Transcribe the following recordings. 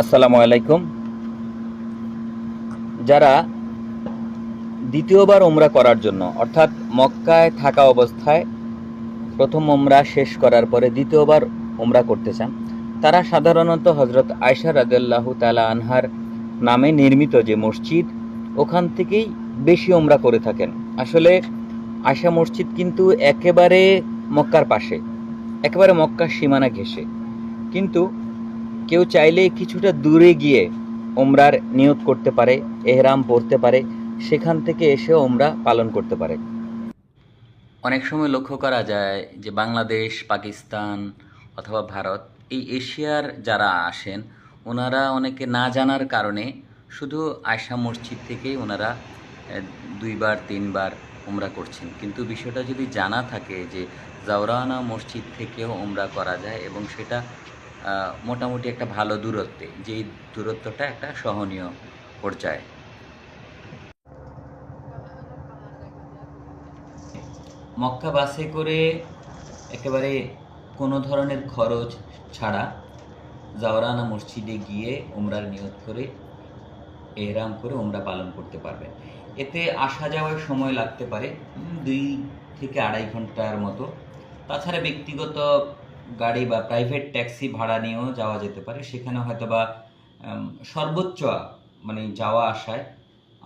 আসসালামু আলাইকুম। যারা দ্বিতীয়বার ওমরা করার জন্য, অর্থাৎ মক্কায় থাকা অবস্থায় প্রথম ওমরা শেষ করার পরে দ্বিতীয়বার ওমরা করতে চান, তারা সাধারণত হজরত আয়সা রাজাল্লাহ তালা আনহার নামে নির্মিত যে মসজিদ, ওখান থেকেই বেশি ওমরা করে থাকেন। আসলে আয়সা মসজিদ কিন্তু একেবারে মক্কার পাশে, একেবারে মক্কার সীমানা ঘেঁষে। কিন্তু কেউ চাইলে কিছুটা দূরে গিয়ে ওমরার নিয়ত করতে পারে, এহরাম পড়তে পারে, সেখান থেকে এসে ওমরা পালন করতে পারে। অনেক সময় লক্ষ্য করা যায় যে বাংলাদেশ, পাকিস্তান অথবা ভারত, এই এশিয়ার যারা আসেন, ওনারা অনেকে না জানার কারণে শুধু আয়সা মসজিদ থেকেই ওনারা দুইবার, তিনবার ওমরা করছেন। কিন্তু বিষয়টা যদি জানা থাকে যে জাওরানা মসজিদ থেকেও ওমরা করা যায় এবং সেটা মোটামুটি একটা ভালো দূরত্বে, যেই দূরত্বটা একটা সহনীয় পর্যায়ে। মক্কা বাসে করে একেবারে কোনো ধরনের খরচ ছাড়া জাওরানা মসজিদে গিয়ে ওমরার নিয়ত করে, এহরাম করে ওমরা পালন করতে পারবেন। এতে আসা যাওয়ার সময় লাগতে পারে দুই থেকে আড়াই ঘণ্টার মতো। তাছাড়া ব্যক্তিগত গাড়ি বা প্রাইভেট ট্যাক্সি ভাড়া নিয়েও যাওয়া যেতে পারে। সেখানে হয়তো বা সর্বোচ্চ মানে যাওয়া আসায়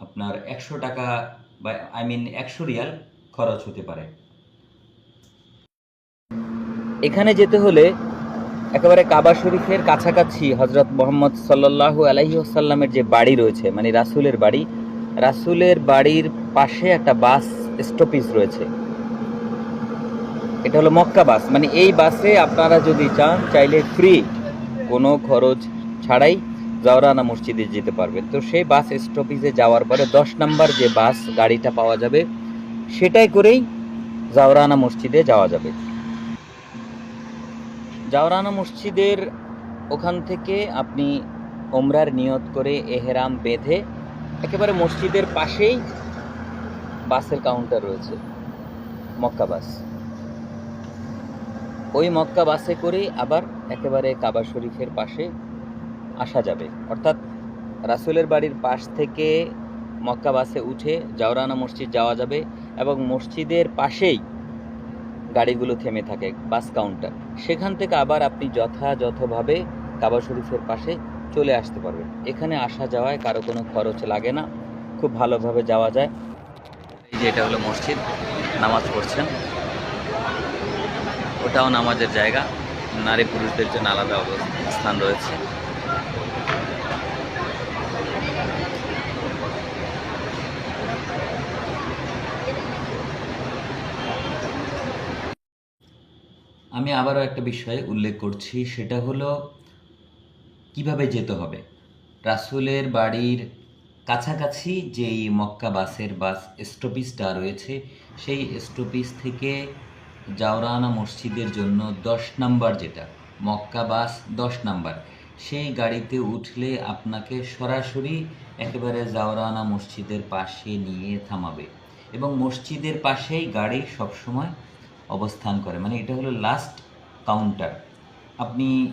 আপনার একশো টাকা বা আই মিন একশো রিয়াল খরচ হতে পারে। এখানে যেতে হলে একেবারে কাবা শরীফের কাছাকাছি হজরত মোহাম্মদ সাল্লাল্লাহু আলাইহি আসাল্লামের যে বাড়ি রয়েছে মানে রাসূলের বাড়ি, রাসূলের বাড়ির পাশে একটা বাস স্টপেজ রয়েছে। এটা হলো মক্কা বাস। মানে এই বাসে আপনারা যদি চান চাইলে ফ্রি কোনো খরচ ছাড়াই জাওরানা মসজিদে যেতে পারবেন। তো সেই বাস স্টপেজে যাওয়ার পরে দশ নাম্বার যে বাস গাড়িটা পাওয়া যাবে, সেটাই করেই জাওরানা মসজিদে যাওয়া যাবে। জাওরানা মসজিদের ওখান থেকে আপনি ওমরার নিয়ত করে এহেরাম বেঁধে একেবারে মসজিদের পাশেই বাসের কাউন্টার রয়েছে, মক্কা বাস। ওই মক্কা বাসে করেই আবার একেবারে কাবা শরীফের পাশে আসা যাবে। অর্থাৎ রাসূলের বাড়ির পাশ থেকে মক্কা বাসে উঠে জাওরানা মসজিদ যাওয়া যাবে এবং মসজিদের পাশেই গাড়িগুলো থেমে থাকে, বাস কাউন্টার। সেখান থেকে আবার আপনি যথাযথভাবে কাবা শরীফের পাশে চলে আসতে পারবেন। এখানে আসা যাওয়ায় কারও কোনো খরচ লাগে না, খুব ভালোভাবে যাওয়া যায়। এই যে এটা হলো মসজিদ, নামাজ পড়ছেন। ওটাও নামাজের জায়গা। নারী পুরুষদের জন্য আলাদা অবস্থান রয়েছে। আমি আবারও একটা বিষয়ে উল্লেখ করছি, সেটা হলো কীভাবে যেতে হবে? রাসূলের বাড়ির কাছাকাছি যেই মক্কা বাসের বাস স্টপেজটা রয়েছে, সেই স্টপেজ থেকে জাওরানা মসজিদের জন্য দশ নাম্বার যেটা, মক্কা বাস দশ নাম্বার। সেই গাড়িতে উঠলে আপনাকে সরাসরি একেবারে জাওরানা মসজিদের পাশে নিয়ে থামাবে এবং মসজিদের পাশেই গাড়ি সবসময় অবস্থান করে। মানে এটা হলো লাস্ট কাউন্টার আপনি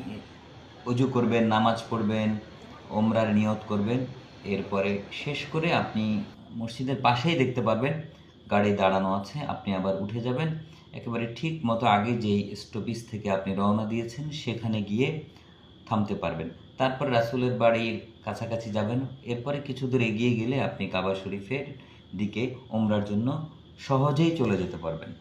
অজু করবেন, নামাজ পড়বেন, ওমরার নিয়ত করবেন, এরপরে শেষ করে আপনি মসজিদের পাশেই দেখতে পারবেন, গাড়ি দাঁড়ানো আছে, আপনি আবার উঠে যাবেন। একেবারে ঠিক মতো আগে যেই স্টপিস থেকে আপনি রওনা দিয়েছেন, সেখানে গিয়ে থামতে পারবেন। তারপর রাসুলের বাড়ির কাছাকাছি যাবেন। এরপরে কিছু দূর এগিয়ে গেলে আপনি কাবা শরীফের দিকে ওমরার জন্য সহজেই চলে যেতে পারবেন।